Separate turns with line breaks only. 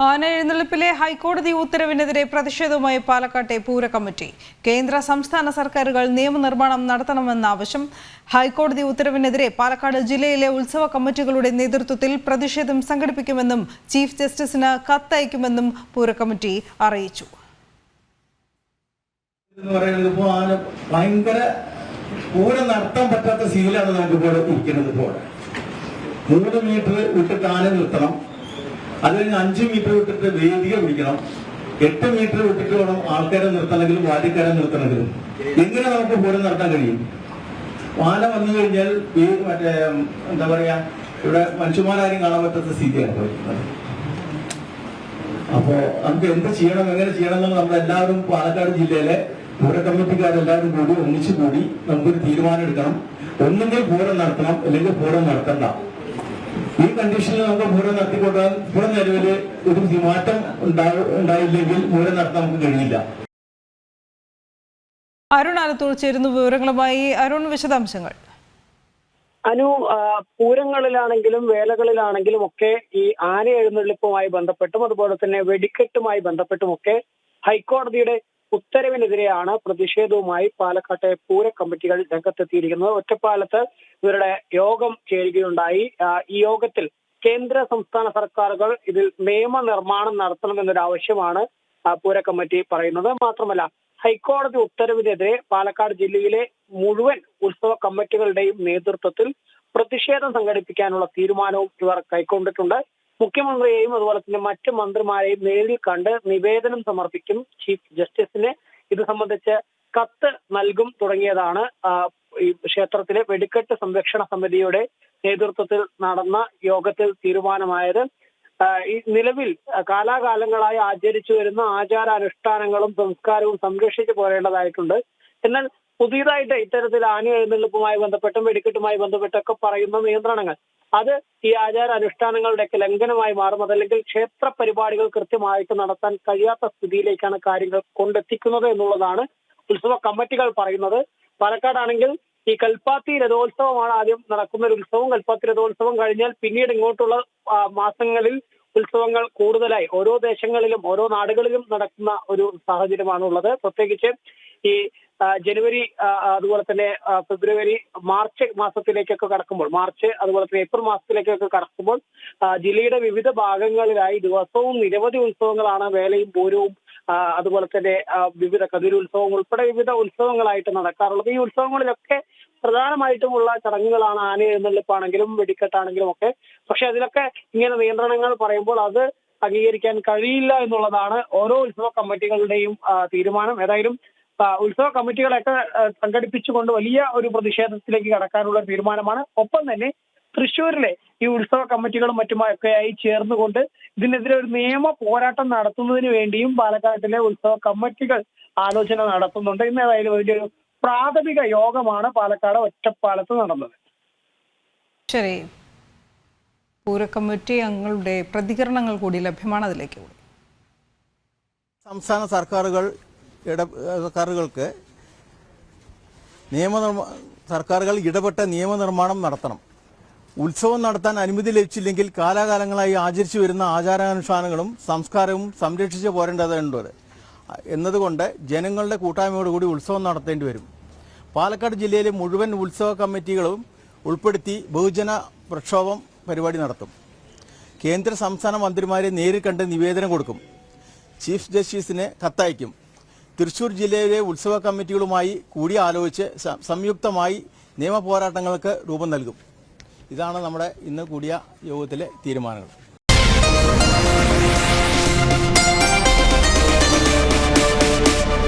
ആന എഴുന്നള്ളിപ്പിലെ ഹൈക്കോടതി ഉത്തരവിനെതിരെ പ്രതിഷേധവുമായി പാലക്കാട്ടെ പൂര കമ്മിറ്റി കേന്ദ്ര സംസ്ഥാന സർക്കാരുകൾ നിയമനിർമ്മാണം നടത്തണമെന്ന ആവശ്യം ഹൈക്കോടതി ഉത്തരവിനെതിരെ പാലക്കാട് ജില്ലയിലെ ഉത്സവ കമ്മിറ്റികളുടെ നേതൃത്വത്തിൽ പ്രതിഷേധം സംഘടിപ്പിക്കുമെന്നും ചീഫ് ജസ്റ്റിസിന് കത്തയക്കുമെന്നും പൂര കമ്മിറ്റി അറിയിച്ചു
പറ്റാത്ത സീലാണ് നമുക്ക് മൂന്ന് മീറ്റർ വിട്ടിട്ട് ആന നിർത്തണം. അത് കഴിഞ്ഞ് അഞ്ച് മീറ്റർ വിട്ടിട്ട് വേദിക പിടിക്കണം. എട്ട് മീറ്റർ വിട്ടിട്ട് വേണം ആൾക്കാരെ നിർത്തണമെങ്കിലും വാദ്യക്കാരെ നിർത്തണമെങ്കിലും. എങ്ങനെ നമുക്ക് പൂരം നടത്താൻ കഴിയും? മാല വന്നു കഴിഞ്ഞാൽ ഈ മറ്റേ എന്താ പറയാ ഇവിടെ മനുഷ്യന്മാരാരും കാണാൻ പറ്റാത്ത സ്ഥിതിയാണ്. അപ്പോ നമുക്ക് എന്ത് ചെയ്യണം എങ്ങനെ ചെയ്യണം എന്നുള്ള നമ്മൾ എല്ലാവരും പാലക്കാട് ജില്ലയിലെ പൂര കമ്മിറ്റിക്കാരെല്ലാവരും കൂടി ഒന്നിച്ചു കൂടി നമുക്കൊരു തീരുമാനം എടുക്കണം. ഒന്നുകിൽ പൂരം നടത്തണം അല്ലെങ്കിൽ പൂരം നടത്തണ്ട. ഈ കണ്ടീഷനിൽ നമുക്ക് പൂരം നടത്തിക്കൊണ്ടാൽ പൂരം നിലവിൽ ഒരു മാറ്റം ഉണ്ടാ- ഉണ്ടായില്ലെങ്കിൽ പൂരം നടത്താൻ നമുക്ക് കഴിയില്ല.
അരുൺ ആലത്തൂർ ചേരുന്നു വിവരങ്ങളുമായി. അരുൺ വിശദാംശങ്ങൾ.
അനു പൂരങ്ങളിലാണെങ്കിലും വേലകളിലാണെങ്കിലും ഒക്കെ ഈ ആന എഴുന്നള്ളിപ്പുമായി ബന്ധപ്പെട്ടും അതുപോലെ തന്നെ വെടിക്കെട്ടുമായി ബന്ധപ്പെട്ടും ഒക്കെ ഹൈക്കോടതിയുടെ ഉത്തരവിനെതിരെയാണ് പ്രതിഷേധവുമായി പാലക്കാട്ടെ പൂര കമ്മിറ്റികൾ രംഗത്തെത്തിയിരിക്കുന്നത്. ഒറ്റപ്പാലത്ത് ഇവരുടെ യോഗം ചേരുകയുണ്ടായി. ഈ യോഗത്തിൽ കേന്ദ്ര സംസ്ഥാന സർക്കാരുകൾ ഇതിൽ നിയമനിർമ്മാണം നടത്തണമെന്നൊരു ആവശ്യമാണ് പൂര കമ്മിറ്റി പറയുന്നത്. മാത്രമല്ല ഹൈക്കോടതി ഉത്തരവിനെതിരെ പാലക്കാട് ജില്ലയിലെ മുഴുവൻ ഉത്സവ കമ്മിറ്റികളുടെയും നേതൃത്വത്തിൽ പ്രതിഷേധം സംഘടിപ്പിക്കാനുള്ള തീരുമാനവും ഇവർ കൈക്കൊണ്ടിട്ടുണ്ട്. മുഖ്യമന്ത്രിയെയും അതുപോലെ തന്നെ മറ്റ് മന്ത്രിമാരെയും നേരിൽ കണ്ട് നിവേദനം സമർപ്പിക്കും ചീഫ് ജസ്റ്റിസിന്. ഇത് സംബന്ധിച്ച് കത്ത് നൽകും തുടങ്ങിയതാണ് ഈ ക്ഷേത്രത്തിലെ വെടിക്കെട്ട് സംരക്ഷണ സമിതിയുടെ നേതൃത്വത്തിൽ നടന്ന യോഗത്തിൽ തീരുമാനമായത്. ഈ നിലവിൽ കാലാകാലങ്ങളായി ആചരിച്ചു വരുന്ന ആചാരാനുഷ്ഠാനങ്ങളും സംസ്കാരവും സംരക്ഷിച്ചു പോരേണ്ടതായിട്ടുണ്ട്. എന്നാൽ പുതിയതായിട്ട് ഇത്തരത്തിൽ ആന എഴുന്നള്ളിപ്പുമായി ബന്ധപ്പെട്ടും വെടിക്കെട്ടുമായി ബന്ധപ്പെട്ടൊക്കെ പറയുന്ന നിയന്ത്രണങ്ങൾ അത് ഈ ആചാര അനുഷ്ഠാനങ്ങളുടെയൊക്കെ ലംഘനമായി മാറും അല്ലെങ്കിൽ ക്ഷേത്ര പരിപാടികൾ കൃത്യമായിട്ട് നടത്താൻ കഴിയാത്ത സ്ഥിതിയിലേക്കാണ് കാര്യങ്ങൾ കൊണ്ടെത്തിക്കുന്നത് എന്നുള്ളതാണ് ഉത്സവ കമ്മിറ്റികൾ പറയുന്നത്. പാലക്കാടാണെങ്കിൽ ഈ കൽപ്പാത്തി രഥോത്സവമാണ് ആദ്യം നടക്കുന്ന ഒരു ഉത്സവം. കൽപ്പാത്തി രഥോത്സവം കഴിഞ്ഞാൽ പിന്നീട് ഇങ്ങോട്ടുള്ള മാസങ്ങളിൽ ഉത്സവങ്ങൾ കൂടുതലായി. ഓരോ ദേശങ്ങളിലും ഓരോ നാടുകളിലും നടക്കുന്ന ഒരു സാഹചര്യമാണുള്ളത്. പ്രത്യേകിച്ച് ഈ ജനുവരി അതുപോലെ തന്നെ ഫെബ്രുവരി മാർച്ച് മാസത്തിലേക്കൊക്കെ കടക്കുമ്പോൾ മാർച്ച് അതുപോലെ തന്നെ ഏപ്രിൽ മാസത്തിലേക്കൊക്കെ കടക്കുമ്പോൾ ജില്ലയുടെ വിവിധ ഭാഗങ്ങളിലായി ദിവസവും നിരവധി ഉത്സവങ്ങളാണ് വേലയും പൂരവും അതുപോലെ തന്നെ വിവിധ വിവിധ കതിരുത്സവം ഉൾപ്പെടെ വിവിധ ഉത്സവങ്ങളായിട്ട് നടക്കാറുള്ളത്. ഈ ഉത്സവങ്ങളിലൊക്കെ പ്രധാനമായിട്ടുമുള്ള ചടങ്ങുകളാണ് ആന എഴുന്നള്ളിപ്പാണെങ്കിലും വെടിക്കെട്ടാണെങ്കിലും ഒക്കെ. പക്ഷെ അതിലൊക്കെ ഇങ്ങനെ നിയന്ത്രണങ്ങൾ പറയുമ്പോൾ അത് അംഗീകരിക്കാൻ കഴിയില്ല എന്നുള്ളതാണ് ഓരോ ഉത്സവ കമ്മിറ്റികളുടെയും തീരുമാനം. ഏതായാലും ഉത്സവ കമ്മിറ്റികളൊക്കെ സംഘടിപ്പിച്ചുകൊണ്ട് വലിയ ഒരു പ്രതിഷേധത്തിലേക്ക് കടക്കാനുള്ള തീരുമാനമാണ്. ഒപ്പം തന്നെ തൃശ്ശൂരിലെ ഈ ഉത്സവ കമ്മിറ്റികളും മറ്റുമൊക്കെയായി ചേർന്നുകൊണ്ട് ഇതിനെതിരെ ഒരു നിയമ പോരാട്ടം നടത്തുന്നതിന് വേണ്ടിയും പാലക്കാട്ടിലെ ഉത്സവ കമ്മിറ്റികൾ ആലോചന നടത്തുന്നുണ്ട്. ഇന്ന് ഏതായാലും അതിന്റെ ഒരു പ്രാഥമിക യോഗമാണ് പാലക്കാട് ഒറ്റപ്പാലത്ത് നടന്നത്.
ശരി. പൂരക്കമ്മിറ്റി അംഗങ്ങളുടെ പ്രതികരണങ്ങൾ കൂടി ലഭ്യമാണ് അതിലേക്ക്. കൂടി
സംസ്ഥാന സർക്കാരുകൾ ഇട സർക്കാരുകൾക്ക് നിയമനിർമ്മ സർക്കാരുകൾ ഇടപെട്ട നിയമനിർമ്മാണം നടത്തണം. ഉത്സവം നടത്താൻ അനുമതി ലഭിച്ചില്ലെങ്കിൽ കാലാകാലങ്ങളായി ആചരിച്ചു വരുന്ന ആചാരാനുഷ്ഠാനങ്ങളും സംസ്കാരവും സംരക്ഷിച്ച് പോരേണ്ടതുണ്ട്. എന്നതുകൊണ്ട് ജനങ്ങളുടെ കൂട്ടായ്മയോടുകൂടി ഉത്സവം നടത്തേണ്ടി വരും. പാലക്കാട് ജില്ലയിലെ മുഴുവൻ ഉത്സവ കമ്മിറ്റികളും ഉൾപ്പെടുത്തി ബഹുജന പ്രക്ഷോഭം പരിപാടി നടത്തും. കേന്ദ്ര സംസ്ഥാന മന്ത്രിമാരെ നേരിൽ കണ്ട് നിവേദനം കൊടുക്കും. ചീഫ് ജസ്റ്റിസിന് കത്തയക്കും. തൃശൂർ ജില്ലയിലെ ഉത്സവ കമ്മിറ്റികളുമായി കൂടി ആലോചിച്ച് സംയുക്തമായി നിയമ പോരാട്ടങ്ങൾക്ക് രൂപം നൽകും. ഇതാണ് നമ്മുടെ ഇന്ന് കൂടിയ യോഗത്തിലെ തീരുമാനങ്ങൾ.